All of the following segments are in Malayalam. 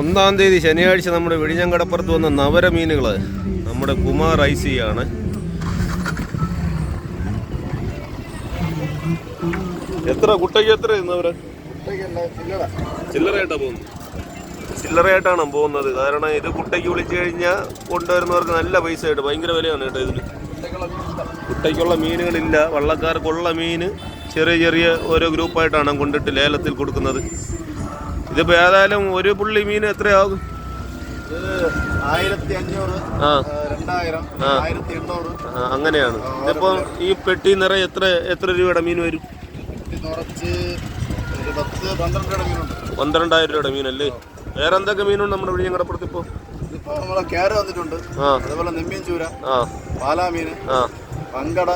ഒന്നാം തീയതി ശനിയാഴ്ച നമ്മുടെ വിഴിഞ്ഞങ്കടപ്പുറത്ത് വന്ന നവര മീനുകൾ നമ്മുടെ കുമാർ ഐസി ആണ് എത്ര കുട്ടയ്ക്ക് എത്ര ചില്ലറയായിട്ടാ പോകുന്നത്. ചില്ലറയായിട്ടാണ് പോകുന്നത്. കാരണം ഇത് കുട്ടയ്ക്ക് വിളിച്ചു കഴിഞ്ഞാൽ കൊണ്ടുവരുന്നവർക്ക് നല്ല പൈസ ആയിട്ട് ഭയങ്കര വിലയാണ് കേട്ടോ ഇതിന്. കുട്ടയ്ക്കുള്ള മീനുകളില്ല. വള്ളക്കാർക്കുള്ള മീന് ചെറിയ ചെറിയ ഓരോ ഗ്രൂപ്പായിട്ടാണ് കൊണ്ടിട്ട് ലേലത്തിൽ കൊടുക്കുന്നത്. ഇതിപ്പോൾ ഏതായാലും ഒരു പുള്ളി മീൻ എത്രയാകും? അങ്ങനെയാണ്. ഇപ്പൊ ഈ പെട്ടി നിറ എത്ര എത്ര രൂപയുടെ മീൻ വരും? പന്ത്രണ്ടായിരം രൂപയുടെ മീനല്ലേ? വേറെ എന്തൊക്കെ മീനുണ്ട് നമ്മുടെ വഴി ഞങ്ങളുടെ ഇപ്പോ? നമ്മളെ ക്യാര വന്നിട്ടുണ്ട്. അതേപോലെ നെമ്മീൻ ചൂര ആ. പങ്കട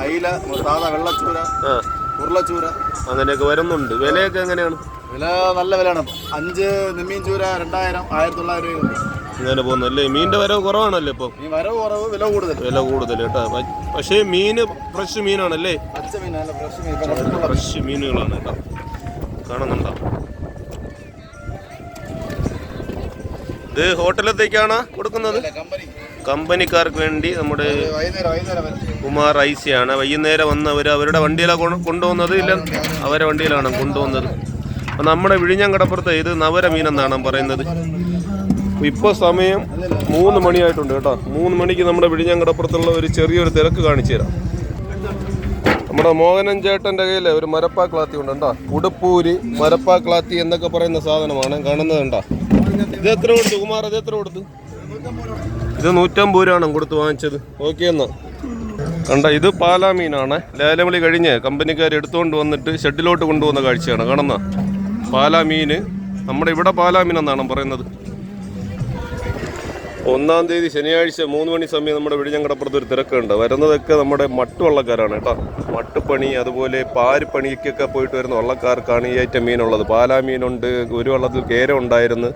അയില സാധാ വെള്ളച്ചൂര ആ. ഉരുളച്ചൂര. അങ്ങനെയൊക്കെ വരുന്നുണ്ട്. വിലയൊക്കെ എങ്ങനെയാണ്? വില നല്ല വിലയാണ്. അഞ്ച് നെമ്മീൻ ചൂര രണ്ടായിരം ആയിരത്തി തൊള്ളായിരം രൂപ. ഇങ്ങനെ പോകുന്നു അല്ലേ? മീനിന്റെ വരവ് കുറവാണല്ലേ ഇപ്പൊ? ഈ വരവ് കുറവ് വില കൂടുതൽ. വില കൂടുതൽ കേട്ടോ. പക്ഷേ മീന് ഫ്രഷ് മീനാണല്ലേ? പച്ച ഫ്രഷ് മീൻ. ഫ്രഷ് മീനുകളാണ് കേട്ടോ. കാണുന്നുണ്ടോ? ഇത് ഹോട്ടലത്തേക്കാണ് കൊടുക്കുന്നത്. കമ്പനി. കമ്പനിക്കാർക്ക് വേണ്ടി നമ്മുടെ കുമാർ ഐസിയാണ്. വൈകുന്നേരം അവർ അവരുടെ വണ്ടിയിലാണ് കൊണ്ടുപോകുന്നത് ഇല്ല അവരെ വണ്ടിയിലാണ് കൊണ്ടുവന്നത്. അപ്പം നമ്മുടെ വിഴിഞ്ഞം കടപ്പുറത്ത് ഇത് നവര മീനെന്നാണ് പറയുന്നത്. ഇപ്പോൾ സമയം മൂന്ന് മണിയായിട്ടുണ്ട് കേട്ടോ. മൂന്ന് മണിക്ക് നമ്മുടെ വിഴിഞ്ഞം കടപ്പുറത്തുള്ള ഒരു ചെറിയൊരു തിരക്ക് കാണിച്ചു തരാം. നമ്മുടെ മോഹനൻ ചേട്ടന്റെ കയ്യിൽ ഒരു മരപ്പാക്ലാത്തി ഉണ്ട് കേട്ടോ. ഉടുപ്പൂരി മരപ്പാക്ലാത്തി എന്നൊക്കെ പറയുന്ന സാധനമാണ്. കാണുന്നത് കേട്ടോ ഇത് എത്ര കൊടുത്തു? കുമാർ ഇത് എത്ര കൊടുത്തു? ഇത് നൂറ്റമ്പത് രൂപയാണ് കൊടുത്ത് വാങ്ങിച്ചത്. ഓക്കെ എന്നാ കണ്ട ഇത് പാലാ മീനാണ്. ലേലവിളി കഴിഞ്ഞ് കമ്പനിക്കാർ എടുത്തുകൊണ്ട് വന്നിട്ട് ഷെഡിലോട്ട് കൊണ്ടുവന്ന കാഴ്ചയാണ്. കാണുന്ന? പാലാ മീന്. നമ്മുടെ ഇവിടെ പാലാ മീൻ എന്നാണ് പറയുന്നത്. ഒന്നാം തീയതി ശനിയാഴ്ച മൂന്ന് മണി സമയം നമ്മുടെ വിഴിഞ്ഞങ്കടപ്പുറത്ത് ഒരു തിരക്കുണ്ട്. വരുന്നതൊക്കെ നമ്മുടെ മട്ടുവള്ളക്കാരാണ് കേട്ടോ. മട്ടുപ്പണി അതുപോലെ പാരിപ്പണിക്കൊക്കെ പോയിട്ട് വരുന്ന വള്ളക്കാർക്കാണ് ഈ ഐറ്റം മീനുള്ളത്. പാലാ മീനുണ്ട് ഒരു വള്ളത്തിൽ കേര ഉണ്ടായിരുന്നു.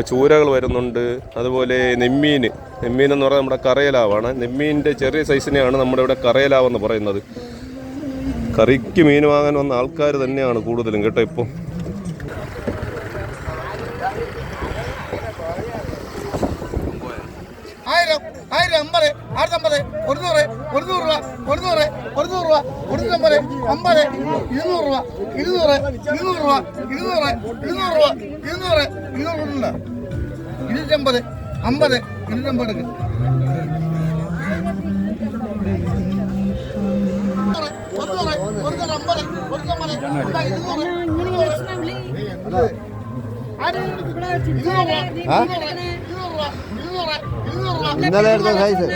ചൂരകൾ വരുന്നുണ്ട്. അതുപോലെ നെമ്മീൻ. നെമ്മീൻ എന്ന് പറയുന്നത് നമ്മുടെ കറയലാവാണ്. നെമ്മീന്റെ ചെറിയ സൈസിനെയാണ് നമ്മുടെ ഇവിടെ കറയലാവെന്ന് പറയുന്നത്. കറിക്ക് മീൻ വാങ്ങാൻ വന്ന ആൾക്കാർ തന്നെയാണ് കൂടുതലും കേട്ടോ ഇപ്പോൾ ആയിരം അമ്പത് ആയിരത്തമ്പത് ഒരുന്നൂറ് ഒരുന്നൂറ് രൂപ ഒരുന്നൂറ് ഒരുന്നൂറ് രൂപ ഒരുന്നൂറ്റമ്പത് അമ്പത് ഇരുന്നൂറ് രൂപ ഇരുന്നൂറ് ഇരുന്നൂറ് രൂപ ഇരുന്നൂറ് ഇരുന്നൂറ് രൂപ ഇരുന്നൂറ് ഇരുന്നൂറ് ഉണ്ട്. ഇരുന്നൂറ്റമ്പത് അമ്പത് ഇരുന്നൂറ്റമ്പത് ഇരുന്നൂറ് ഇന്നലെ എടുത്ത സൈസ്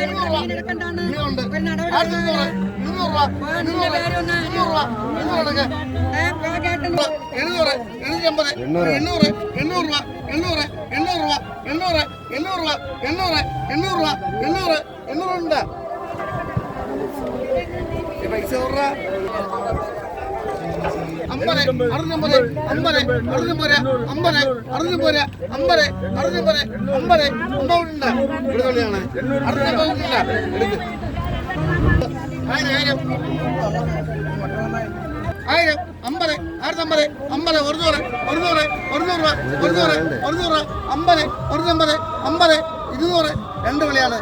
എണ്ണൂറ് എണ്ണൂറ്റമ്പത് എണ്ണൂറ് എണ്ണൂറ് രൂപ എണ്ണൂറ് എണ്ണൂറ് രൂപ എണ്ണൂറ് എണ്ണൂറ് രൂപ എണ്ണൂറ് എണ്ണൂറ് രൂപ എണ്ണൂറ് എണ്ണൂറ് ഉണ്ട് പൈസ കുറ അമ്പത് അറുന്നൂറ് അമ്പത് അറുന്നൂറ് അമ്പത് അറുന്നൂറ് അമ്പത് അറുന്നൂറ് അമ്പത്. അമ്പതുണ്ട്. ഇവിടുന്നാണ് അറുന്നൂറ് എടുക്ക്. ആയിരം ആയിരം. അമ്പത് ആയിരത്തമ്പത് അമ്പത് ഒരുന്നൂറ് ഒരുന്നൂറ് ഒരുന്നൂറ് ഒരുന്നൂറ് ഒരുന്നൂറ് അമ്പത് ഒരുന്നമ്പത് അമ്പത്. ഇരുന്നൂറ്. രണ്ട് വിളിയാണ്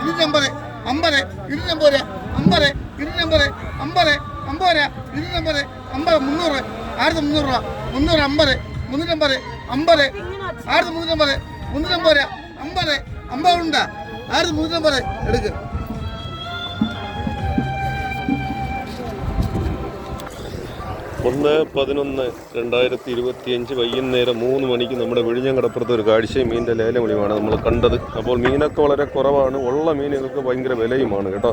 ഇരുന്നൂറ്റമ്പത്. അമ്പത് രൂപ അമ്പത് ഇരുന്നൂറ്റമ്പത് അമ്പത് അമ്പത് ഇരുന്നൂറ്റമ്പത് അമ്പത് മുന്നൂറ് ആയിരത്തി മുന്നൂറ് രൂപ. മുന്നൂറ് അമ്പത് മുന്നൂറ്റമ്പത് അമ്പത് ആയിരത്തി മുന്നൂറ്റമ്പത് മുന്നൂറ്റമ്പത് രൂപ അമ്പത് അമ്പത് ഉണ്ട് ആയിരത്തി മുന്നൂറ്റമ്പത് എടുക്ക്. ഒന്ന് പതിനൊന്ന് രണ്ടായിരത്തി ഇരുപത്തിയഞ്ച് വൈകുന്നേരം മൂന്ന് മണിക്ക് നമ്മുടെ വിഴിഞ്ഞങ്കടപ്പുറത്ത് ഒരു കാഴ്ചയും മീനിന്റെ ലേലവിളിയുമാണ് നമ്മൾ കണ്ടത്. അപ്പോൾ മീനൊക്കെ വളരെ കുറവാണ്. ഉള്ള മീനുകൾക്ക് ഭയങ്കര വിലയുമാണ് കേട്ടോ.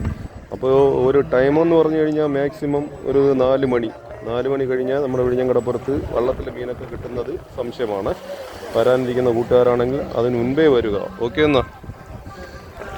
അപ്പോൾ ഒരു ടൈമെന്ന് പറഞ്ഞു കഴിഞ്ഞാൽ മാക്സിമം ഒരു നാല് മണി. നാല് മണി കഴിഞ്ഞാൽ നമ്മുടെ വിഴിഞ്ഞങ്കടപ്പുറത്ത് വള്ളത്തിലെ മീനൊക്കെ കിട്ടുന്നത് സംശയമാണ്. വരാനിരിക്കുന്ന കൂട്ടുകാരാണെങ്കിൽ അതിന് മുൻപേ വരിക. ഓക്കെ എന്നാ.